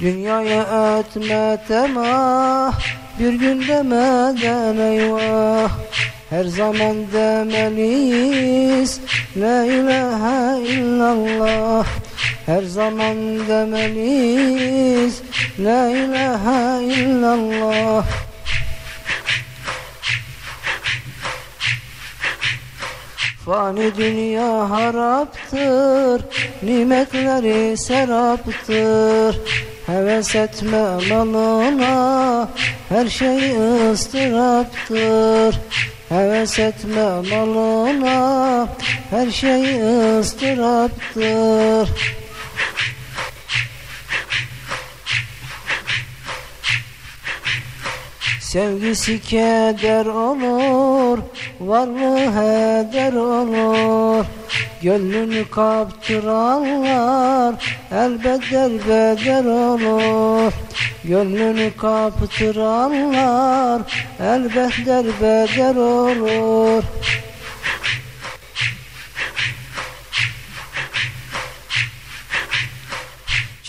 Dünyaya etme temah Bir gün demeden eyvah. Her zaman demeliyiz La ilahe illallah. Her zaman demeliyiz La ilahe illallah. Fani dünya haraptır, nimetleri seraptır. Heves etme malına, her şey ıstıraptır. Heves etme malına, her şey ıstıraptır. Sevgisi keder olur, varlığı heder olur. Gönlünü kaptıranlar elbet derbeder olur. Gönlünü kaptıranlar elbet derbeder olur.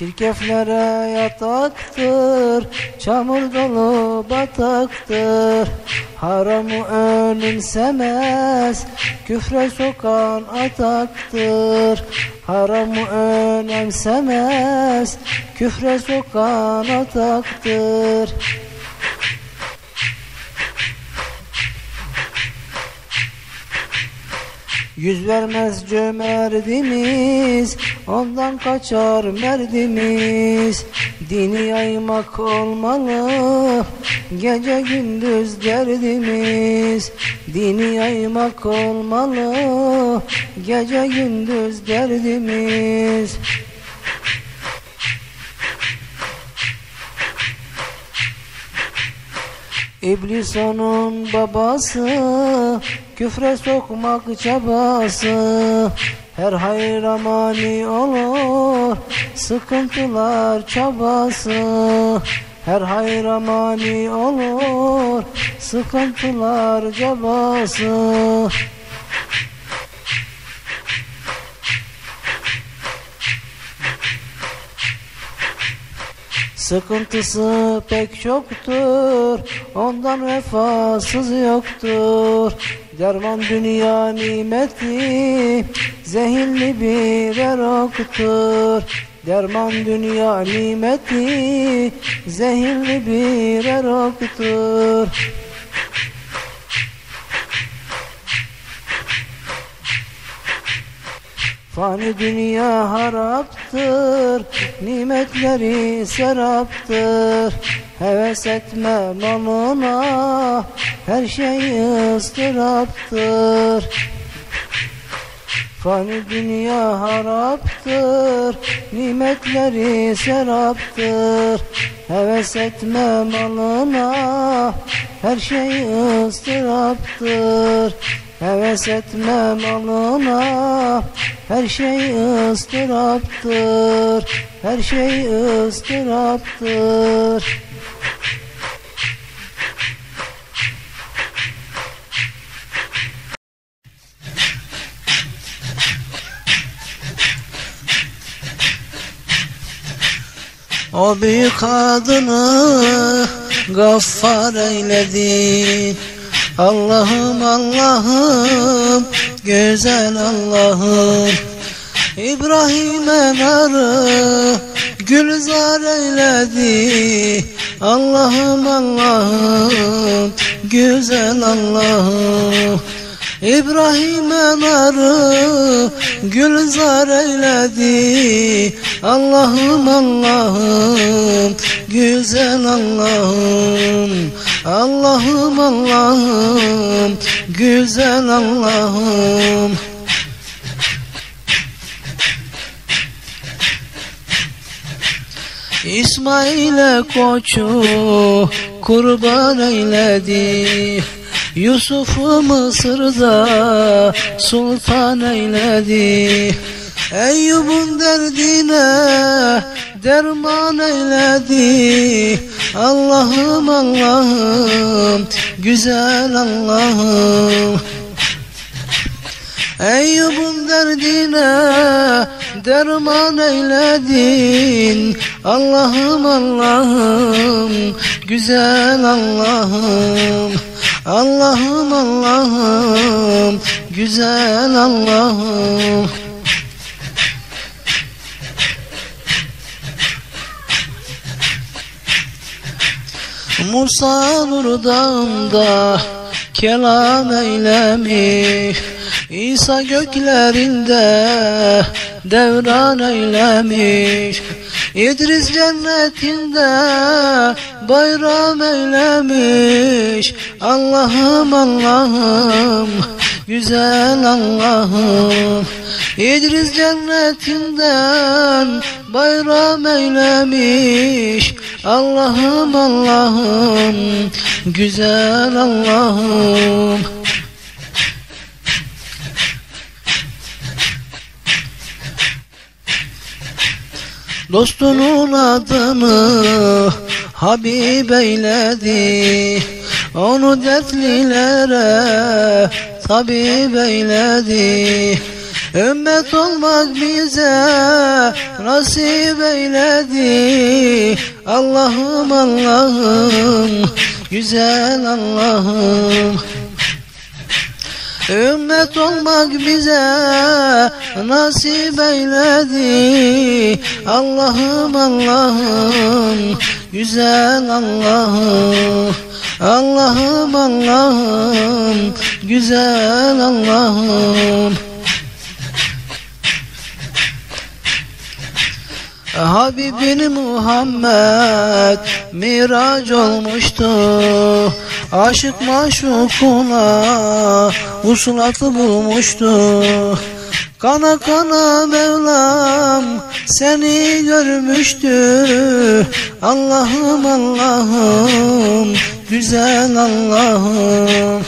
Çirkeflere yataktır, çamur dolu bataktır. Haramı önümsemez, küfre sokan ataktır. Haramı önemsemez, küfre sokan ataktır. Yüz vermez cömertimiz, ondan kaçar merdimiz. Dini yaymak olmalı, gece gündüz derdimiz. Dini yaymak olmalı, gece gündüz derdimiz. İblis onun babası, küfre sokmak çabası. Her hayra mani olur, sıkıntılar çabası. Her hayra mani olur, sıkıntılar çabası. Sıkıntısı pek çoktur, ondan vefasız yoktur. Derman dünya nimeti, zehirli birer oktur. Derman dünya nimeti, zehirli birer oktur. Fani dünya haraptır, nimetleri seraptır. Heves etme malına, her şey ıstıraptır. Fani dünya haraptır, nimetleri seraptır. Heves etme malına, her şey ıstıraptır. Heves etme malına, her şey ıstıraptır. Her şey ıstıraptır. O büyük kadını gaffar eyledi Allah'ım Allah'ım güzel Allah'ım. İbrahim'e narı gülzar eyledi. Allah'ım Allah'ım güzel Allah'ım İbrahim'e narı gülzar eyledi. Allah'ım Allah'ım güzel Allah'ım. Allah'ım Allah'ım güzel Allah'ım. İsmail'e koçu kurban eyledi Yusuf'u Mısır'da sultan eyledi. Eyyub'un derdine derman eyledi. Allah'ım Allah'ım güzel Allah'ım. Eyyub'un derdine derman eyledin. Allah'ım Allah'ım güzel Allah'ım Allah'ım Allah'ım güzel Allah'ım. Musa Nur Dağı'nda kelam eylemiş. İsa göklerinde devran eylemiş. İdris cennetinde bayram eylemiş. Allah'ım Allah'ım güzel Allah'ım. İdris cennetinden bayram eylemiş. Allah'ım Allah'ım güzel Allah'ım. Dostunun adını Habib eyledi Onu dertlilere tabip eyledi. Ümmet olmak bize nasip eyledi. Allah'ım Allah'ım güzel Allah'ım Ümmet olmak bize nasip eyledi. Allah'ım Allah'ım güzel Allah'ım. Allah'ım Allah'ım güzel Allah'ım. Habibin Muhammed miraç olmuştu Aşık maşukuna uslatı bulmuştu. Kana kana Mevlam seni görmüştü. Allah'ım Allah'ım güzel Allah'ım.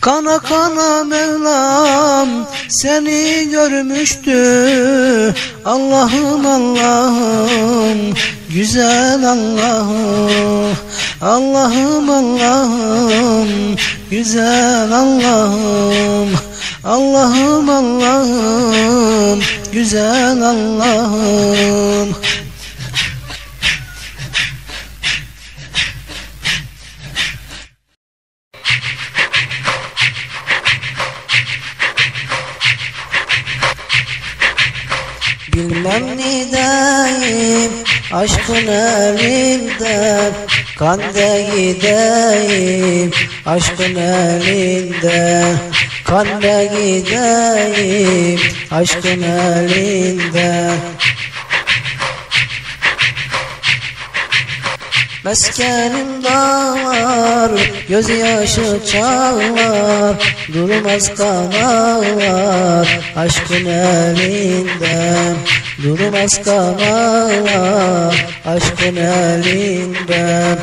Kana kana Mevlam seni görmüştü. Allah'ım Allah'ım güzel Allah'ım Allah'ım Allah'ım güzel Allah'ım. Allah'ım Allah'ım güzel Allah'ım. Bilmem nidayim aşkın elinden Kanda gideyim aşkın elinden Kanda gideyim aşkın elinden Meskenim dağlar, gözyaşı çağlar. Durmaz kan ağlar, aşkın elinden Durmaz kan ağlar, aşkın elinden.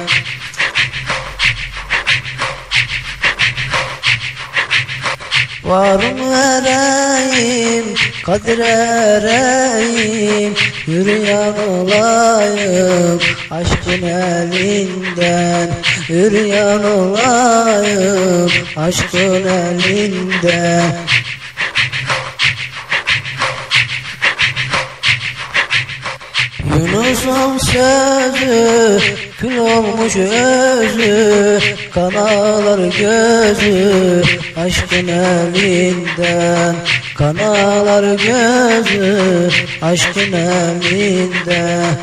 Varım vereyim, kadir ereyim Yürüyen olayım aşkın elinden. Yürüyen olayım aşkın elinden Yunus'un sözü kül olmuş özü Kanalar gözü aşkın elinden. Kanalar gözü aşkın elinden.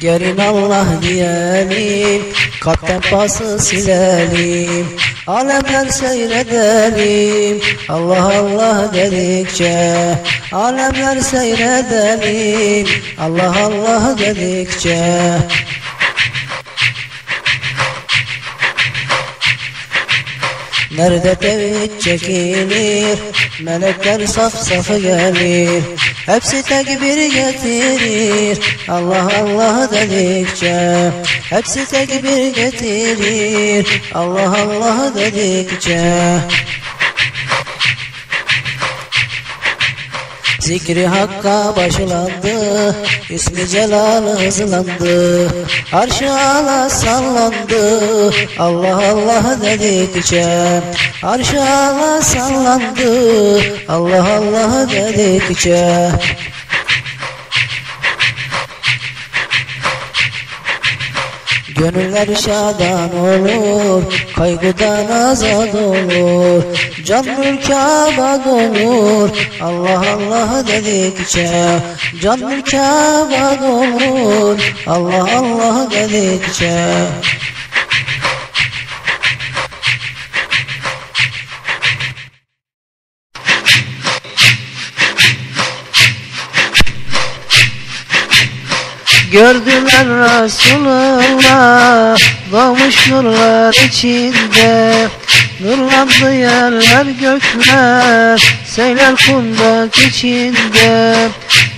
Gelin Allah diyelim Kalpten pası silelim Alemler seyredelim. Allah Allah dedikçe Alemler seyredelim. Allah Allah dedikçe. Nerede tevhid çekilir Melekler saf safı gelir. Hepsi tekbir getirir. Allah Allah dedikçe Hepsi tekbir getirir. Allah Allah dedikçe Zikri hakka başlandı İsmi celal hızlandı. Arşı ala sallandı Allah Allah dedikçe Arşı ala sallandı Allah Allah dedikçe Gönüller şadan olur, kaygıdan azad olur. Can mülk olur, Allah Allah dedikçe. Can mülk abad olur, Allah Allah dedikçe Gördüler Resulullah Doğmuş nurlar içinde. Nurlandı yerler gökler Seyler kundak içinde.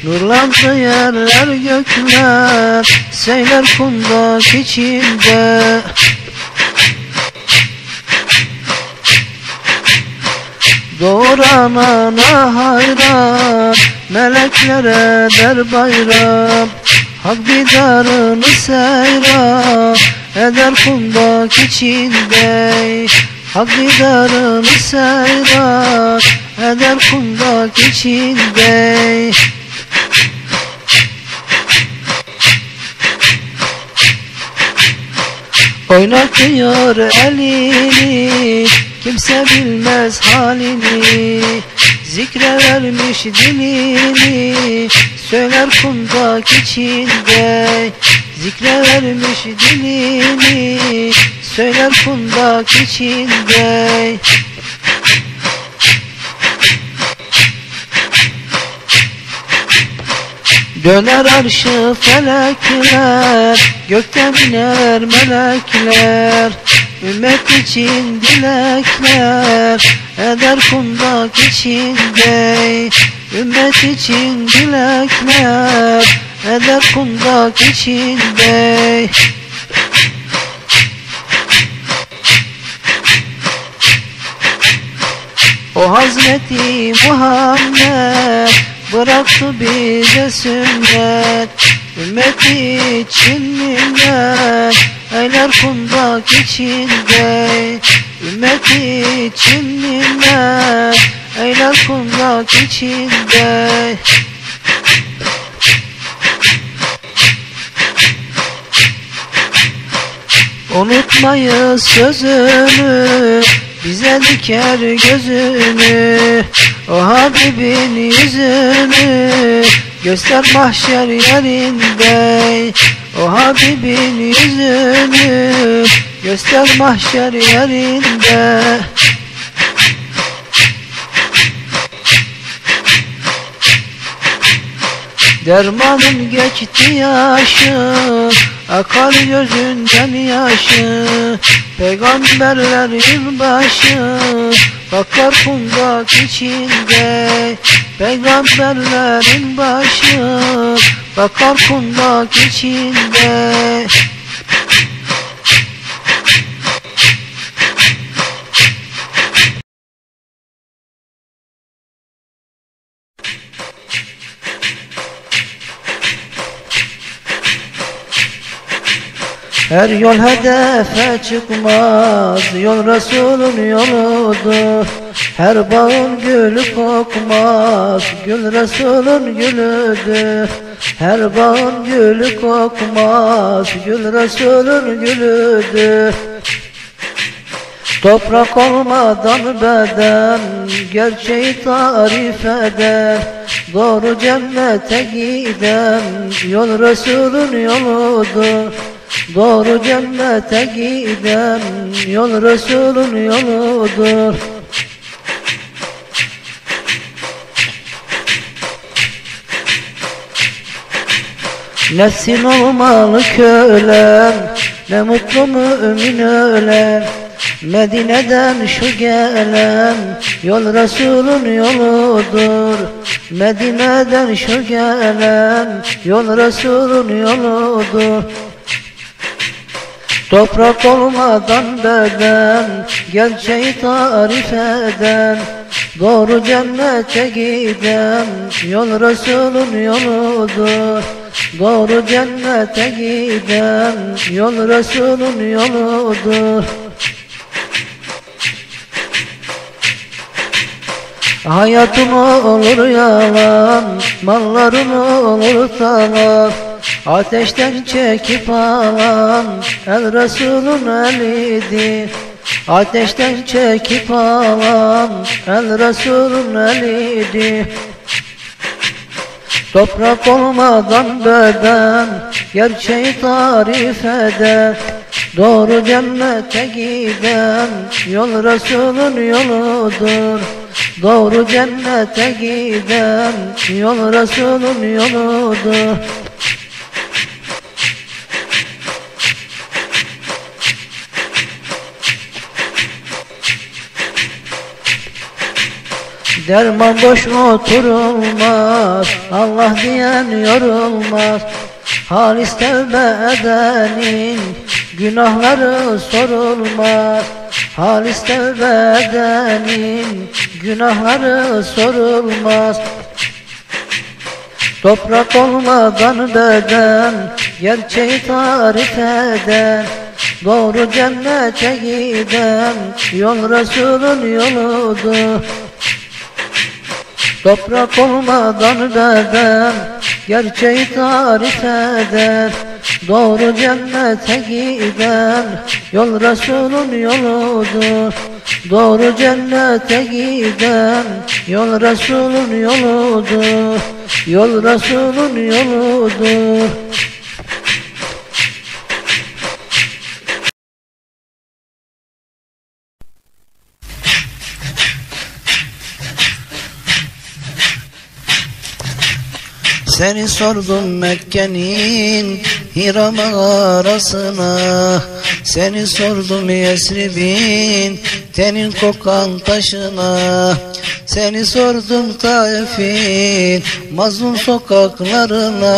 Nurlandı yerler gökler Seyler kundak içinde. Doğuran ana hayran Meleklere der bayram Hak didarını seyran Eder kundak içinde. Hak didarını seyran Eder kundak içinde. Oynatıyor elini Kimse bilmez halini Zikre vermiş dilini Söyler kundak içinde. Zikre vermiş dilini Söyler kundak içinde. Döner arşı felekler Gökten iner melekler. Ümmet için dilekler Eder kundak içinde Ümmet için dilekler Eder kundak içinde. O Hazreti Muhammed Bıraktı bize sünnet. Ümmeti için minnet. Eyler kundak içinde Ümmeti için Kundak içinde Unutmayız sözünü bize diker gözünü. O Habibin yüzünü Göster mahşer yerinde. O Habibin yüzünü Göster mahşer yerinde Dermanım geçti yaşım Akar gözünden yaşı. Peygamberlerin başı Bakar kundak içinde. Peygamberlerin başı Bakar kundak içinde Her yol hedefe çıkmaz Yol Resulün yoludur. Her bağın gülü kokmaz Gül Resulün gülüdür. Her bağın gülü kokmaz Gül Resulün gülüdür. Toprak olmadan beden Gerçeği tarif eder. Doğru cennete giden Yol Resulün yoludur Doğru cennete giden Yol Resulün yoludur. Nefsin olmalı kölen Ne mutlu mümin ölen. Medine'den şu gelen Yol Resulün yoludur. Medine'den şu gelen Yol Resulün yoludur Toprak olmadan beden Gerçeği tarif eden Doğru cennete giden yol Resulün yoludur. Doğru cennete giden yol Resulün yoludur. Hayatımı olur yalan, mallarımı olur talan Ateşten çekip alan, el Resulün elidir. Ateşten çekip alan, el Resulün elidir. Toprak olmadan beden, gerçeği tarif eder. Doğru cennete giden, yol Resulün yoludur. Doğru cennete giden yol Resulün yoludur Derman boş oturulmaz Allah diyen yorulmaz. Halis tevbe edenin Günahları sorulmaz. Halis tevbe edenin Günahları sorulmaz. Toprak olmadan beden Gerçeği tarif eden Doğru cennete giden Yol Resulün yoludur Toprak olmadan beden Gerçeği tarif eder. Doğru cennete giden Yol Resulün yoludur. Doğru cennete giden Yol Resulün yoludur. Yol Resulün yoludur Seni sordum Mekke'nin Hira mağarasına Seni sordum Yesrib'in Tenin kokan taşına. Seni sordum Taif'in Mazlum sokaklarına.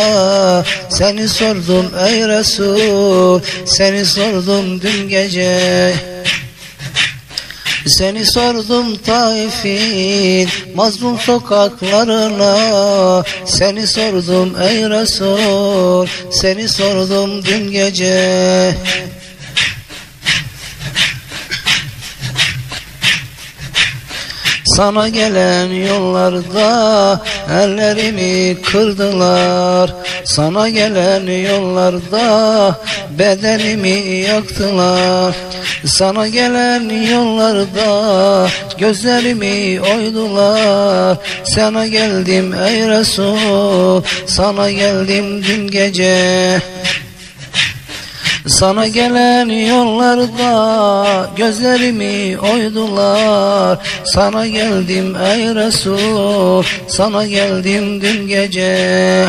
Seni sordum ey Resul Seni sordum dün gece seni sordum Taif'in mazlum sokaklarına. Seni sordum ey Resul Seni sordum dün gece. Sana gelen yollarda ellerimi kırdılar. Sana gelen yollarda bedenimi yaktılar Sana gelen yollarda gözlerimi oydular. Sana geldim ey Resul Sana geldim dün gece. Sana gelen yollarda gözlerimi oydular. Sana geldim ey Resul Sana geldim dün gece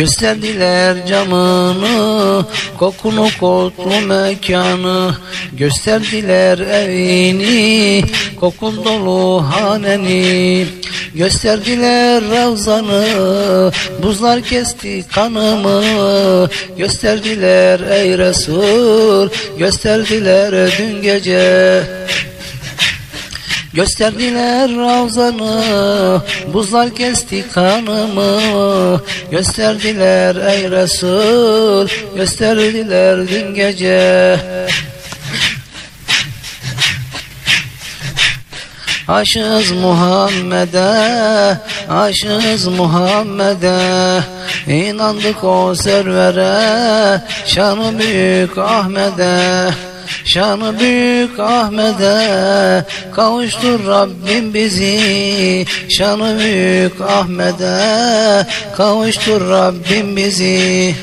Gösterdiler camını, kokunu kotlu mekanı. Gösterdiler evini, kokun dolu haneni. Gösterdiler ravzanı, buzlar kesti kanımı. Gösterdiler ey Resul, gösterdiler dün gece Gösterdiler ravzanı, buzlar kesti kanımı. Gösterdiler ey Resul, gösterdiler dün gece. Aşığız Muhammed'e, aşığız Muhammed'e. İnandık o servere, şanı büyük Ahmet'e Şanı büyük Ahmet'e kavuştur Rabbim bizi. Şanı büyük Ahmet'e kavuştur Rabbim bizi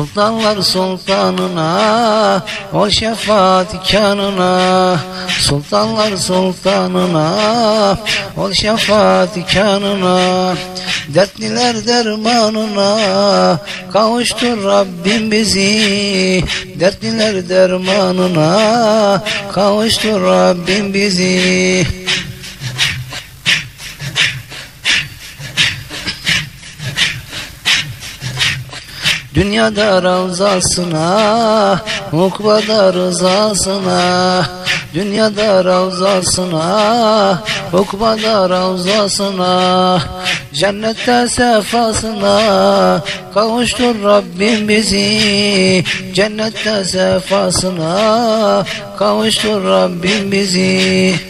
Sultanlar sultanına, o şefaat kanına. Sultanlar sultanına, ol şefaat kanına. Dertliler dermanına, kavuştur Rabbim bizi. Dertliler dermanına, kavuştur Rabbim bizi Dünyada ravzasına Ukbada rızasına. Dünyada ravzasına Ukbada ravzasına. Cennette sefasına Kavuştur Rabbim bizi. Cennette sefasına Kavuştur Rabbim bizi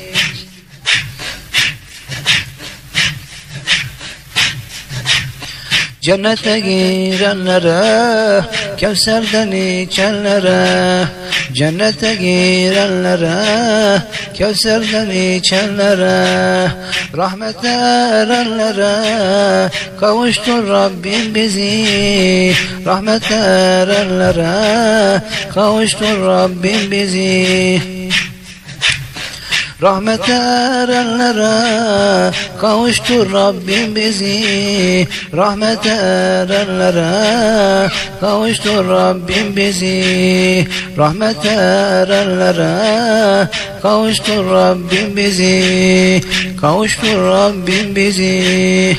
Cennete girenlere, Kevser'den içenlere, Cennete girenlere, Kevser'den içenlere, Rahmete erenlere, Kavuştur Rabbim bizi, Rahmete erenlere, Kavuştur Rabbim bizi. Rahmet erenlere kavuştur Rabbim bizi Rahmet erenlere kavuştur Rabbim bizi Rahmet erenlere kavuştur Rabbim bizi Kavuştur Rabbim bizi